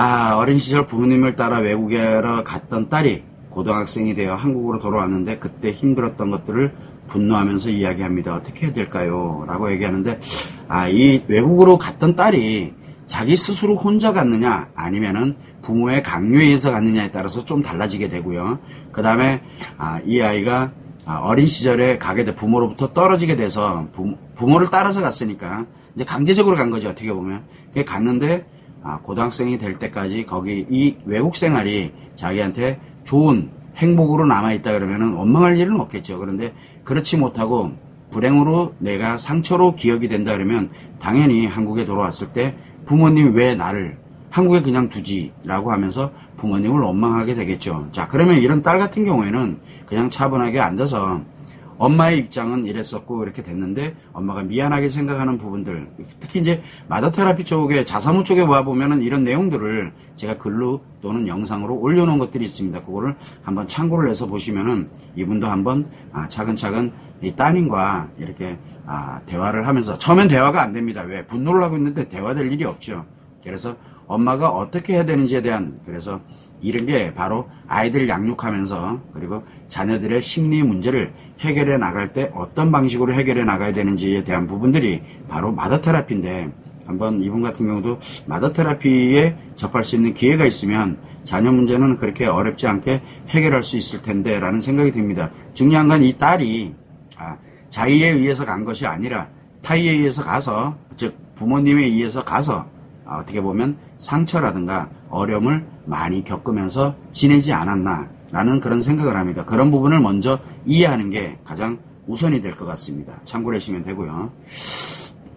아, 어린 시절 부모님을 따라 외국에로 갔던 딸이 고등학생이 되어 한국으로 돌아왔는데 그때 힘들었던 것들을 분노하면서 이야기합니다. 어떻게 해야 될까요? 라고 얘기하는데, 아, 이 외국으로 갔던 딸이 자기 스스로 혼자 갔느냐, 아니면은 부모의 강요에 의해서 갔느냐에 따라서 좀 달라지게 되고요. 그 다음에, 아, 이 아이가 아, 어린 시절에 가게 돼 부모로부터 떨어지게 돼서 부, 부모를 따라서 갔으니까 이제 강제적으로 간 거죠 어떻게 보면 그게 갔는데 아, 고등학생이 될 때까지 거기 이 외국 생활이 자기한테 좋은 행복으로 남아 있다 그러면은 원망할 일은 없겠죠 그런데 그렇지 못하고 불행으로 내가 상처로 기억이 된다 그러면 당연히 한국에 돌아왔을 때 부모님 왜 나를 한국에 그냥 두지 라고 하면서 부모님을 원망하게 되겠죠. 자, 그러면 이런 딸 같은 경우에는 그냥 차분하게 앉아서 엄마의 입장은 이랬었고 이렇게 됐는데 엄마가 미안하게 생각하는 부분들 특히 이제 마더 테라피 쪽에 자사무 쪽에 와 보면은 이런 내용들을 제가 글로 또는 영상으로 올려놓은 것들이 있습니다. 그거를 한번 참고를 해서 보시면은 이분도 한번 아, 차근차근 이 따님과 이렇게 아, 대화를 하면서 처음엔 대화가 안 됩니다. 왜 분노를 하고 있는데 대화될 일이 없죠. 그래서 엄마가 어떻게 해야 되는지에 대한 그래서 이런 게 바로 아이들 양육하면서 그리고 자녀들의 심리 문제를 해결해 나갈 때 어떤 방식으로 해결해 나가야 되는지에 대한 부분들이 바로 마더 테라피인데 한번 이분 같은 경우도 마더 테라피에 접할 수 있는 기회가 있으면 자녀 문제는 그렇게 어렵지 않게 해결할 수 있을 텐데 라는 생각이 듭니다. 중요한 건 이 딸이 아, 자의에 의해서 간 것이 아니라 타의에 의해서 가서 즉 부모님에 의해서 가서 아, 어떻게 보면 상처라든가 어려움을 많이 겪으면서 지내지 않았나 라는 그런 생각을 합니다. 그런 부분을 먼저 이해하는 게 가장 우선이 될 것 같습니다. 참고를 하시면 되고요.